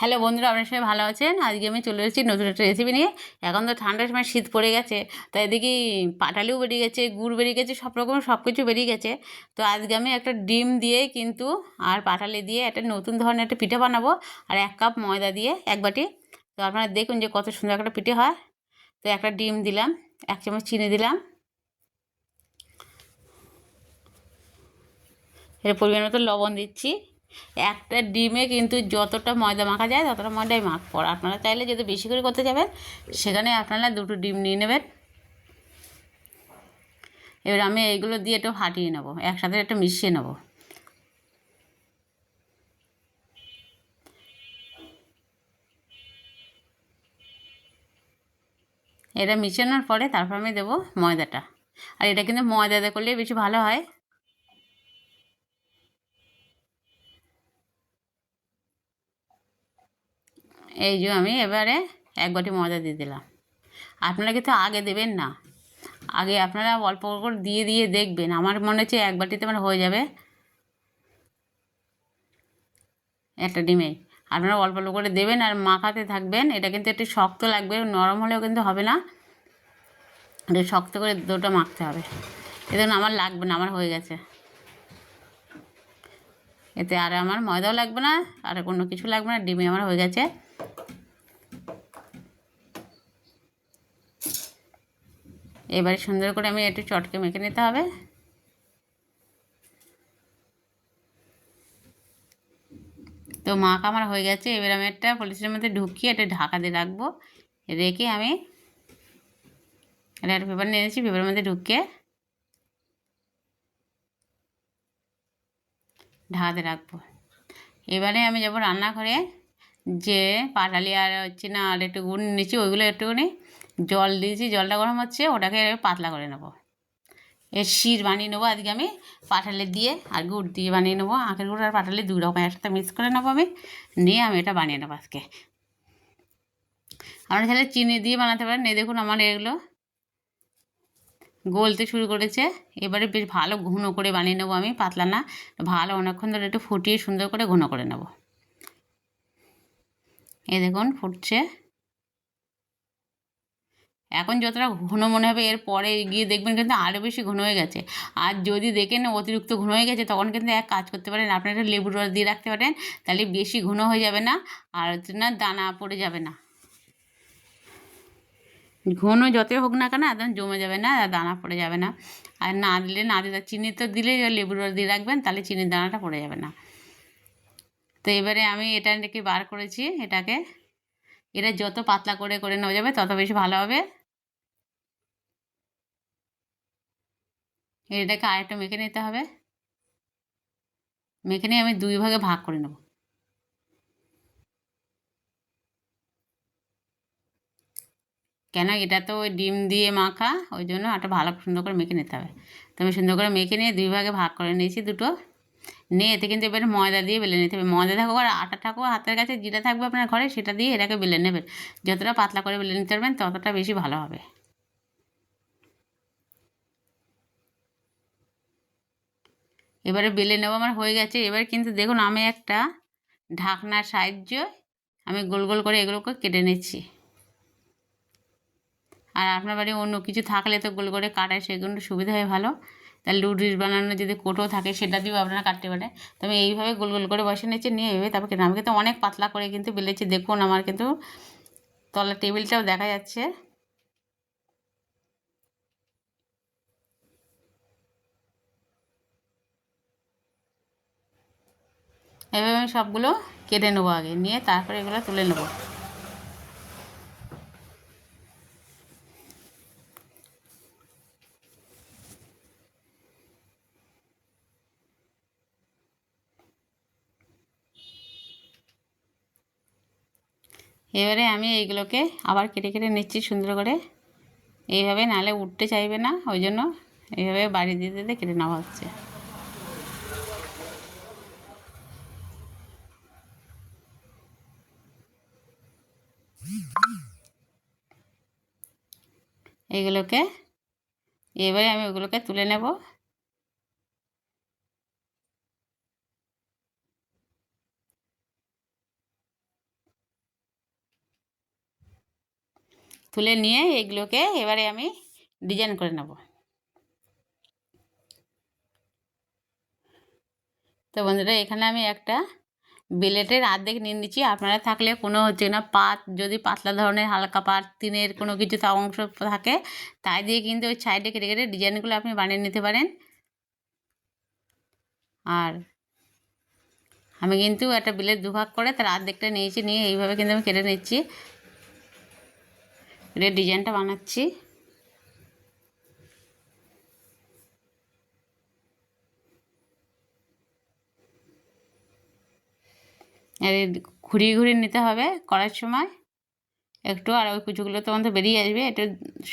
Hello বন্ধুরা, আপনার সবাই ভালো আছেন? আজকে আমি চলে এসেছি নতুন একটা রেসিপি নিয়ে। এখন তো ঠান্ডার সময় শীত পড়ে গেছে, তাই এদিকে পাটালিও বেরিয়ে গেছে, গুড় বেরিয়ে গেছে, সব রকম সব কিছু বেরিয়ে গেছে। তো আজকে আমি একটা ডিম দিয়ে কিন্তু আর পাটালি দিয়ে একটা নতুন ধরনের একটা পিঠে বানাবো আর এক কাপ ময়দা দিয়ে এক বাটি। তো আপনারা দেখুন যে কত সুন্দর একটা পিঠে হয়। তো একটা ডিম দিলাম, এক চামচ চিনি দিলাম। এর পরিমাণ মতো লবণ দিচ্ছি। একটা ডিমে কিন্তু যতটা ময়দা মাখা যায়, ততটা ময়দাই মাখ পর আপনারা চাইলে যদি বেশি করে করতে যাবেন, সেখানে আপনারা দুটো ডিম নিয়ে নেবেন। এবার আমি এইগুলো দিয়ে একটু ফাটিয়ে নেব, একসাথে একটু মিশিয়ে নেব। এটা মিশানোর পরে তারপর আমি দেবো ময়দাটা। আর এটা কিন্তু ময়দা দিয়ে করলে বেশি ভালো হয়। এই যে আমি এবারে এক বাটি ময়দা দিয়ে দিলাম। আপনারা কিন্তু আগে দেবেন না। আগে আপনারা অল্প করে দিয়ে দিয়ে দেখবেন। আমার মনে হচ্ছে এক বাটিতে মানে হয়ে যাবে। একটা ডিমে আপনারা অল্প অল্প করে দেবেন আর মাখাতে থাকবেন। এটা কিন্তু একটু শক্ত লাগবে, নরম হলেও কিন্তু হবে না। এটা শক্ত করে দুটো মাখতে হবে। এজন্য আমার লাগবে না, আমার হয়ে গেছে। এতে আর আমার ময়দাও লাগবে না, আর কোনো কিছু লাগবে না ডিমে আমার হয়ে গেছে। এবারে সুন্দর করে আমি একটু চটকে মেখে নিতে হবে। তো মাখ আমার হয়ে গেছে, এবার আমি একটা পলিথিনের মধ্যে ঢুকিয়ে একটা ঢাকা দিয়ে রাখব। রেখে আমি একটা পেপার নিয়ে নিয়েছি পেপারের মধ্যে ঢুকিয়ে ঢাকাতে রাখব। এবারে আমি যাব রান্নাঘরে, যে পাটালি আর হচ্ছে না আর একটু গুড় নিয়েছি, ওইগুলো একটুখানি জল দিয়েছি, জলটা গরম হচ্ছে, ওটাকে পাতলা করে নেব। এর শির বানিয়ে নেব, আজকে আমি পাটালে দিয়ে আর গুড় দিয়ে বানিয়ে নেব। আখের গুড় আর পাটালে দুই রকম একসাথে মিক্স করে নেব আমি, নিয়ে আমি এটা বানিয়ে নেব আজকে। আপনারা তাহলে চিনি দিয়ে বানাতে পারেন এই দেখুন আমার এগুলো গলতে শুরু করেছে। এবারে বেশ ভালো ঘন করে বানিয়ে নেব আমি, পাতলা না, ভালো অনেকক্ষণ ধরে একটু ফুটিয়ে সুন্দর করে ঘন করে নেব। এই দেখুন, ফুটছে। এখন যতটা ঘন মনে হবে, এর পরে গিয়ে দেখবেন কিন্তু আরও বেশি ঘন হয়ে গেছে। আর যদি দেখেন অতিরিক্ত ঘন হয়ে গেছে, তখন কিন্তু এক কাজ করতে পারেন আপনি একটা লেবুর রস দিয়ে রাখতে পারেন, তাহলে বেশি ঘন হয়ে যাবে না, আর হচ্ছে না দানা পড়ে যাবে না। ঘন যতই হোক না কেন, একদম জমে যাবে না, আর দানা পড়ে যাবে না। আর না দিলে না দিলে, চিনি তো দিলে লেবুর রস দিয়ে রাখবেন, তাহলে চিনির দানাটা পড়ে যাবে না। তো এবারে আমি এটা নাকি বার করেছি, এটাকে। এটা যত পাতলা করে করে নেওয়া যাবে, তত বেশি ভালো হবে। এটাকে আরেকটা মেখে নিতে হবে। মেখে নিয়ে আমি দুই ভাগে ভাগ করে নেব। কেন এটা তো ওই ডিম দিয়ে মাখা, ওই জন্য একটা ভালো সুন্দর করে মেখে নিতে হবে। তো আমি সুন্দর করে মেখে নিয়ে দুই ভাগে ভাগ করে নিয়েছি দুটো। নিয়ে এতে কিন্তু এবারে ময়দা দিয়ে বেলে নিতে হবে। ময়দা থাকুক আর আটা থাকুক, হাতের কাছে যেটা থাকবে আপনার ঘরে সেটা দিয়ে এটাকে বেলে নেবেন। যতটা পাতলা করে বেলে নিতে পারবেন ততটা বেশি ভালো হবে। এবারে বেলে নেব, আমার হয়ে গেছে। এবার কিন্তু দেখুন, আমি একটা ঢাকনার সাহায্য আমি গোল গোল করে এগুলোকে কেটে নিচ্ছি। আর আপনার বাড়ি অন্য কিছু থাকলে তো গোল করে কাটায় সেগুলো সুবিধা হয় ভালো। তার লুডিস বানানো যদি কোটো থাকে, সেটা দিয়েও আপনারা কাটতে পারেন তো আমি এইভাবে গোল গোল করে বসে নিচ্ছি, নিয়ে এইভাবে তারপর কেটে আমি কিন্তু অনেক পাতলা করে কিন্তু বেলেছি। দেখুন, আমার কিন্তু তলা টেবিলটাও দেখা যাচ্ছে। এভাবে আমি সবগুলো কেটে নেব আগে, নিয়ে তারপরে এগুলো তুলে নেব। এবারে আমি এইগুলোকে আবার কেটে কেটে নিচ্ছি সুন্দর করে। এইভাবে নালে উঠতে চাইবে না, ওই জন্য এইভাবে বাড়ি দিতে দিতে কেটে নেওয়া হচ্ছে। এগুলোকে, এবারে আমি ওগুলোকে তুলে নেব। তুলে নিয়ে এগুলোকে এবারে আমি ডিজাইন করে নেব। তো বন্ধুরা, এখানে আমি একটা বিলেটের আর্ধেক নিয়ে নিচ্ছি। আপনারা থাকলে কোনো হচ্ছে না, পাত, যদি পাতলা ধরনের হালকা পাত তিনের কোনো কিছু তা অংশ থাকে, তাই দিয়ে কিন্তু ওই সাইডে কেটে কেটে ডিজাইনগুলো আপনি বানিয়ে নিতে পারেন। আর আমি কিন্তু একটা বিলের দুভাগ করে তার আর্ধেকটা নিয়েছি, নিয়ে এইভাবে কিন্তু আমি কেটে নিচ্ছি। এটা ডিজাইনটা বানাচ্ছি। আর ঘুরিয়ে ঘুরিয়ে নিতে হবে করার সময়। একটু আর ওই কুচুগুলো তো মধ্যে বেরিয়ে আসবে একটু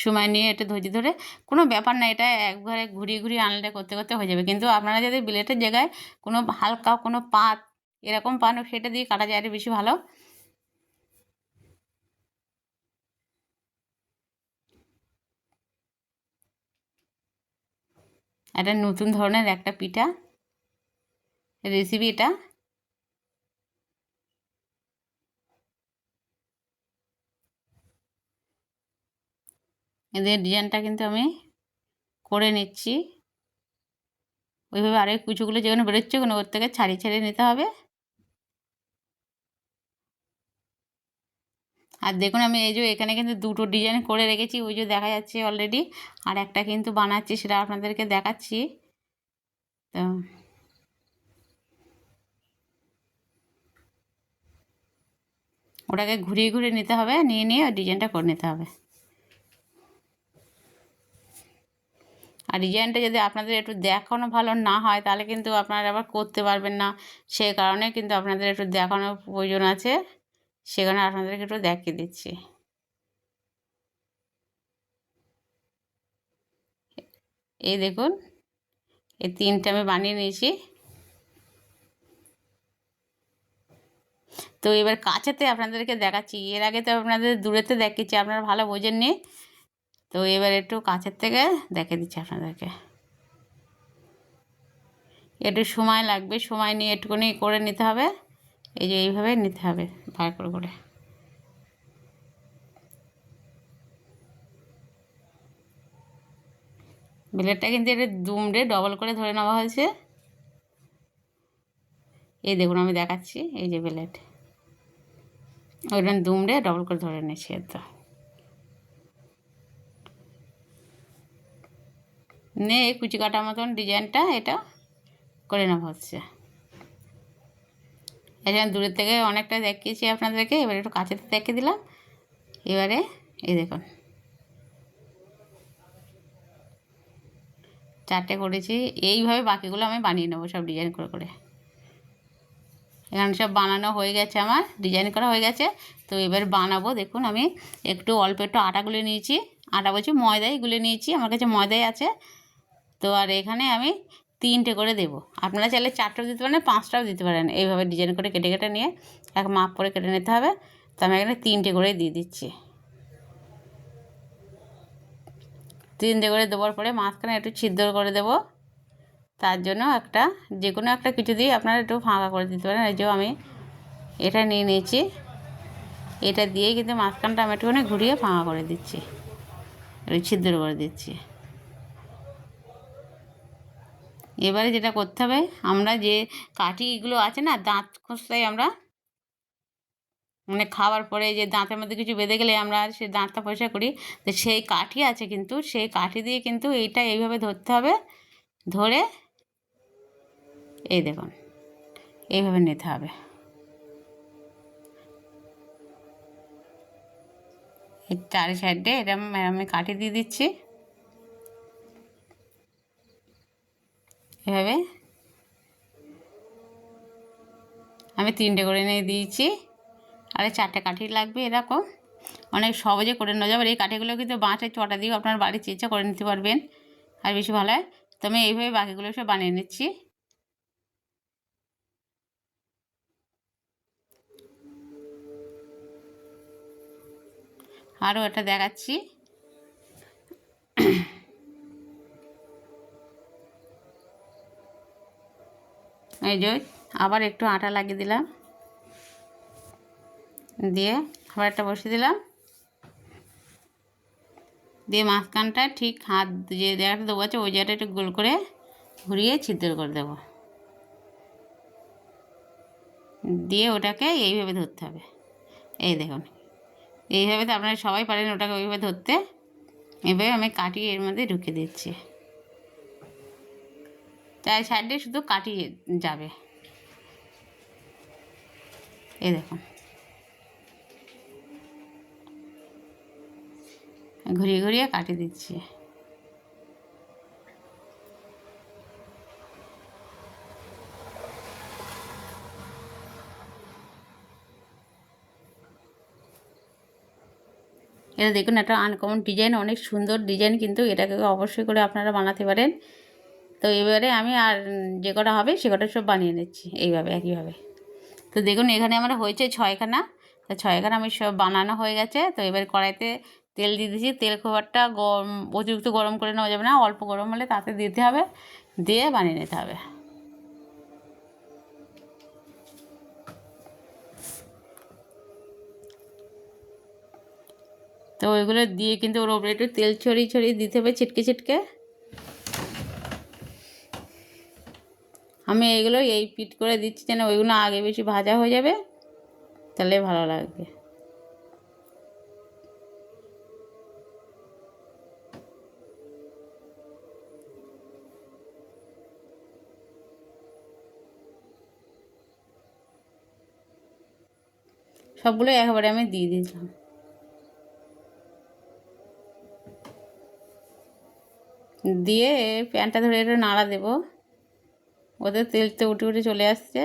সময় নিয়ে একটু ধৈর্য ধরে। কোনো ব্যাপার না, এটা একবারে ঘুরিয়ে ঘুরিয়ে আনলে করতে করতে হয়ে যাবে। কিন্তু আপনারা যদি বিলেটের জায়গায় কোনো হালকা কোনো পাত, এরকম পান, সেটা দিয়ে কাটা যায় বেশি ভালো। একটা নতুন ধরনের একটা পিঠা। রেসিপি এটা এদের ডিজাইনটা কিন্তু আমি করে নিচ্ছি। ওইভাবে আরেক কুচুগুলো যেখানে বেরোচ্ছে ওখানে ওর থেকে ছাড়িয়ে ছাড়িয়ে নিতে হবে। আর দেখুন আমি এই যে এখানে কিন্তু দুটো ডিজাইন করে রেখেছি, ওই যে দেখা যাচ্ছে অলরেডি আর একটা কিন্তু বানাচ্ছি সেটা আপনাদেরকে দেখাচ্ছি। তো ওটাকে ঘুরিয়ে ঘুরিয়ে নিতে হবে, নিয়ে নিয়ে ওই ডিজাইনটা করে নিতে হবে। আর ডিজাইনটা যদি আপনাদের একটু দেখানো ভালো না হয়, তাহলে কিন্তু আপনারা আবার করতে পারবেন না। সেই কারণে কিন্তু আপনাদের একটু দেখানোর প্রয়োজন আছে। সেখানে আপনাদেরকে একটু দেখিয়ে দিচ্ছি। এই দেখুন, এই তিনটে আমি বানিয়ে নিয়েছি। তো এবার কাছেতে আপনাদেরকে দেখাচ্ছি। এর আগে তো আপনাদের দূরেতে দেখেছি আপনারা ভালো বোঝেননি। তো এবার একটু কাছের থেকে দেখে দিচ্ছি আপনাদেরকে। একটু সময় লাগবে, সময় নিয়ে একটুখানি করে নিতে হবে। এই যে এইভাবে নিতে হবে ভাগ করে করে। ব্লেডটা কিন্তু এটা দুমড়ে ডবল করে ধরে নেওয়া হয়েছে। এই দেখুন, আমি দেখাচ্ছি, এই যে ব্লেড। ওইটা দুমড়ে ডবল করে ধরে নিয়েছি তো নে, কুচি কাটা মতন ডিজাইনটা এটা করে নেওয়া হচ্ছে। এখানে দূরের থেকে অনেকটা দেখিয়েছি আপনাদেরকে, এবারে একটু কাছে দেখে দিলাম। এবারে এই দেখুন। চারটে করেছি, এইভাবে বাকিগুলো আমি বানিয়ে নেব সব ডিজাইন করে করে। এখানে সব বানানো হয়ে গেছে আমার, ডিজাইন করা হয়ে গেছে। তো এবার বানাবো, দেখুন আমি একটু অল্প একটু আটা গুলে নিয়েছি। আটা বলছি ময়দাই গুলে নিয়েছি, আমার কাছে ময়দাই আছে। তো আর এখানে আমি তিনটে করে দেব। আপনারা চাইলে চারটেও দিতে পারেন, পাঁচটাও দিতে পারেন। এইভাবে ডিজাইন করে কেটে কেটে নিয়ে এক মাপ করে কেটে নিতে হবে। তো আমি এখানে তিনটে করে দিয়ে দিচ্ছি। তিনটে করে দেওয়ার পরে মাঝখানে একটু ছিদ্র করে দেব। তার জন্য একটা, যে কোনো একটা কিছু দিয়ে আপনারা একটু ফাঁকা করে দিতে পারেন। এই যে আমি এটা নিয়ে নিয়েছি। এটা দিয়েই কিন্তু মাঝখানটা আমি একটুখানি ঘুরিয়ে ফাঁকা করে দিচ্ছি। ছিদ্র করে দিচ্ছি। এবারে যেটা করতে হবে, আমরা যে কাঠিগুলো আছে না, দাঁত খসলাই আমরা মানে খাওয়ার পরে যে দাঁতের মধ্যে কিছু বেঁধে গেলে আমরা সেই দাঁতটা পরিষ্কার করি, তো সেই কাঠি আছে কিন্তু, সেই কাঠি দিয়ে কিন্তু এইটা এইভাবে ধরতে হবে, ধরে এই দেখুন, এইভাবে নিতে হবে। চারি সাইডে এটা আমি কাঠি দিয়ে দিচ্ছি। এভাবে। আমি তিনটে করে নিয়ে দিয়েছি। আর চারটে কাঠি লাগবে এরকম। অনেক সহজে করে নেওয়া যাবে। এই কাঠিগুলো কিন্তু বাঁশের চটা দিয়েও আপনার বাড়ির চেঁচা করে নিতে পারবেন। আর বেশি ভালো হয়। তো আমি এইভাবে বাকিগুলো সব বানিয়ে নিচ্ছি। আরও এটা দেখাচ্ছি। এই যে, আবার একটু আটা লাগিয়ে দিলাম। দিয়ে আবার একটা বসিয়ে দিলাম। দিয়ে মাঝখানটা ঠিক হাত যে জায়গাটা দেবো আছে, ওই জায়গাটা একটু গোল করে ঘুরিয়ে ছিদ্র করে দেবো। দিয়ে ওটাকে এইভাবে ধরতে হবে। এই দেখুন, এইভাবে তো আপনারা সবাই পারেন ওটাকে ওইভাবে ধরতে। এভাবে আমি কাটিয়ে এর মধ্যে ঢুকে দিচ্ছি। চার সাইডে শুধু কাটিয়ে যাবে। এই দেখুন। ঘুরিয়ে ঘুরিয়ে কাটিয়ে দিচ্ছি। এটা দেখুন, একটা আনকমন ডিজাইন অনেক সুন্দর ডিজাইন কিন্তু এটাকে অবশ্যই করে আপনারা বানাতে পারেন। তো এবারে আমি আর যে কটা হবে সে কটা সব বানিয়ে নিচ্ছি, এইভাবে, একইভাবে। তো দেখুন, এখানে আমার হয়েছে ছয়খানা। তো ছয়খানা আমি সব বানানো হয়ে গেছে। তো এবার কড়াইতে তেল দিয়ে দিয়েছি। তেল খুব একটা গরম, অতিরিক্ত গরম করে নেওয়া যাবে না। অল্প গরম হলে তাতে দিতে হবে, দিয়ে বানিয়ে নিতে হবে। তো ওইগুলো দিয়ে কিন্তু ওর ওপরে একটু তেল ছড়িয়ে ছড়িয়ে দিতে হবে ছিটকে ছিটকে। আমি এইগুলো এই পিট করে দিচ্ছি যেন ওইগুলো আগে বেশি ভাজা হয়ে যাবে, তাহলে ভালো লাগবে। সবগুলো একবারে আমি দিয়ে দিলাম। দিয়ে প্যানটা ধরে একটু নাড়া দেবো। ওদের তেল তো উঠে উঠে চলে আসছে।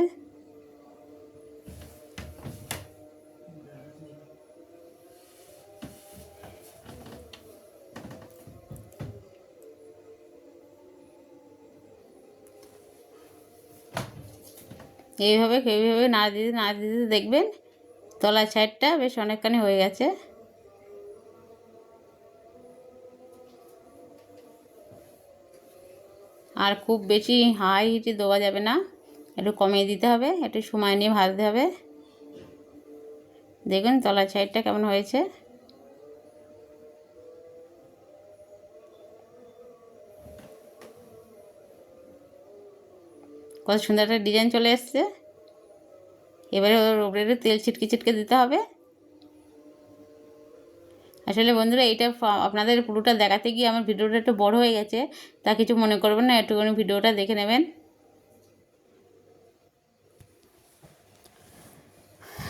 এইভাবে এইভাবে না দিতে না দিতে দেখবেন, তলার সাইডটা বেশ অনেকখানি হয়ে গেছে। আর খুব বেশি হাই হিটে দেওয়া যাবে না। একটু কমিয়ে দিতে হবে, একটু সময় নিয়ে ভাজতে হবে। দেখুন তলার সাইডটা কেমন হয়েছে। কত সুন্দর একটা ডিজাইন চলে এসছে। এবারে ওর উপরে তেল ছিটকে ছিটকে দিতে হবে। আসলে বন্ধুরা, এইটা আপনাদের পুরোটা দেখাতে গিয়ে আমার ভিডিওটা একটু বড় হয়ে গেছে, তা কিছু মনে করবেন না, একটুখানি ভিডিওটা দেখে নেবেন।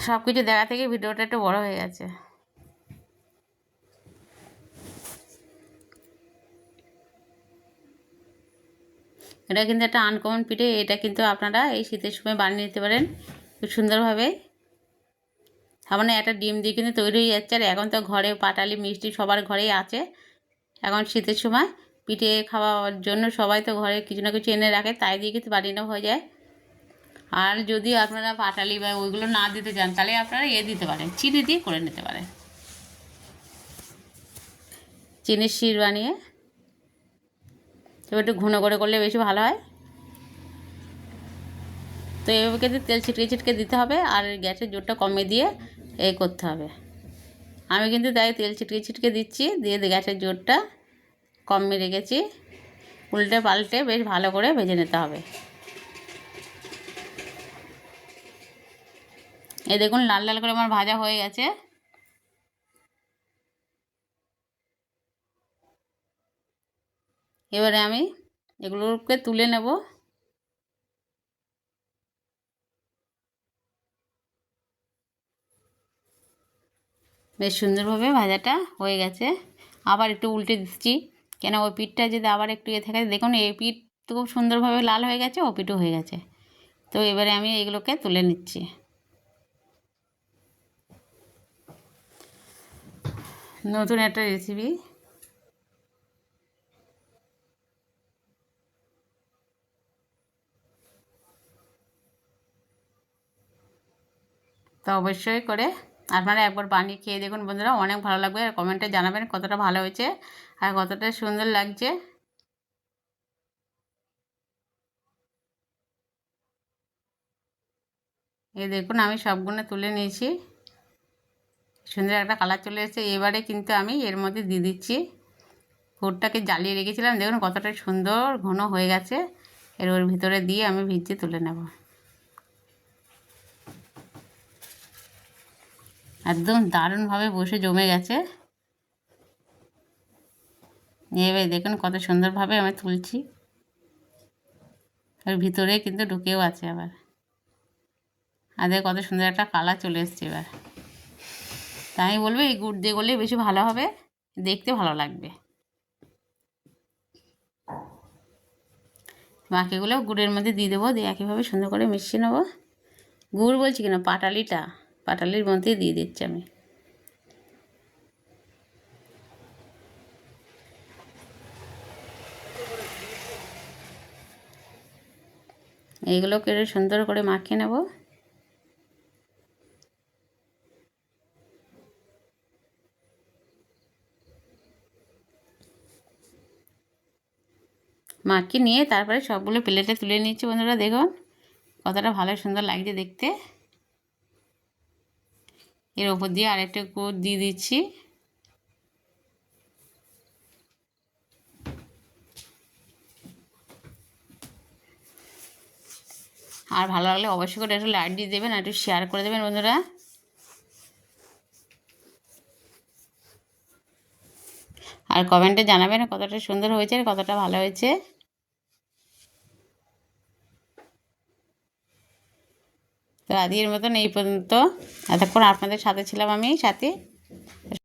সব কিছু দেখা থেকে ভিডিওটা একটু বড় হয়ে গেছে। এটা কিন্তু একটা আনকমন পিঠে, এটা কিন্তু আপনারা এই শীতের সময় বানিয়ে নিতে পারেন খুব সুন্দরভাবে। সামান্য একটা ডিম দিয়ে কিন্তু তৈরি হয়ে যাচ্ছে। আর এখন তো ঘরে পাটালি, মিষ্টি সবার ঘরেই আছে। এখন শীতের সময় পিঠে খাওয়ার জন্য সবাই তো ঘরে কিছু না কিছু এনে রাখে, তাই দিয়ে কিন্তু বানিয়ে হয়ে যায়। আর যদি আপনারা পাটালি বা ওইগুলো না দিতে চান, তাহলে আপনারা এ দিতে পারেন, চিনি দিয়ে করে নিতে পারেন। চিনির শির বানিয়ে তবে একটু ঘন করে করলে বেশি ভালো হয়। তো এভাবে কিন্তু তেল ছিটকে ছিটকে দিতে হবে, আর গ্যাসের জোরটা কমে দিয়ে এই করতে হবে। আমি কিন্তু তাই তেল ছিটকে ছিটকে দিচ্ছি, দিয়ে গ্যাসের জোরটা কমে রেখেছি উল্টে পাল্টে বেশ ভালো করে ভেজে নিতে হবে। এই দেখুন, লাল লাল করে আমার ভাজা হয়ে গেছে। এবারে আমি এগুলোকে তুলে নেব। বেশ সুন্দরভাবে ভাজাটা হয়ে গেছে। আবার একটু উল্টে দিচ্ছি। কেন ওই পিঠটা যদি আবার একটু ইয়ে থাকে, দেখুন এই পিঠ তো খুব সুন্দরভাবে লাল হয়ে গেছে, ও পিঠও হয়ে গেছে। তো এবারে আমি এগুলোকে তুলে নিচ্ছি। নতুন একটা রেসিপি তো অবশ্যই করে আপনারা একবার বানিয়ে খেয়ে দেখুন বন্ধুরা, অনেক ভালো লাগবে। আর কমেন্টে জানাবেন কতটা ভালো হয়েছে আর কতটা সুন্দর লাগছে। এই দেখুন, আমি সবগুলো তুলে নিয়েছি। সুন্দর একটা কালার চলে এসেছে। এবারে কিন্তু আমি এর মধ্যে দিয়ে দিচ্ছি। পুরটাকে জ্বালিয়ে রেখেছিলাম। দেখুন কতটা সুন্দর ঘন হয়ে গেছে। এর ওর ভিতরে দিয়ে আমি ভিজিয়ে তুলে নেব। একদম দারুণভাবে বসে জমে গেছে। এবার দেখুন কত সুন্দরভাবে আমি তুলছি। আর ভিতরে কিন্তু ঢুকেও আছে আবার। আর কত সুন্দর একটা কালার চলে এসছে এবার। তাই বলব এই গুড় দিয়ে করলে বেশি ভালো হবে, দেখতে ভালো লাগবে। বাকিগুলো গুড়ের মধ্যে দিয়ে দেবো, দিয়ে একইভাবে সুন্দর করে মিশিয়ে নেব। গুড় বলছি কিনা? পাটালিটা। পাটালির মধ্যে দিয়ে দিচ্ছি আমি। এইগুলোকে সুন্দর করে মাখিয়ে নেব। মাখিয়ে নিয়ে তারপরে সবগুলো প্লেটে তুলে নিচ্ছি বন্ধুরা, দেখুন কতটা ভালো সুন্দর লাগছে দেখতে। এর ওপর দিয়ে আরেকটা কোট দিয়ে দিচ্ছি। আর ভালো লাগলে অবশ্যই করে একটু লাইক দিয়ে দেবেন আর একটু শেয়ার করে দেবেন বন্ধুরা। আর কমেন্টে জানাবেন কতটা সুন্দর হয়েছে আর কতটা ভালো হয়েছে। তো আজকের মতন এই পর্যন্ত। এতক্ষণ আপনাদের সাথে ছিলাম আমি সাথে।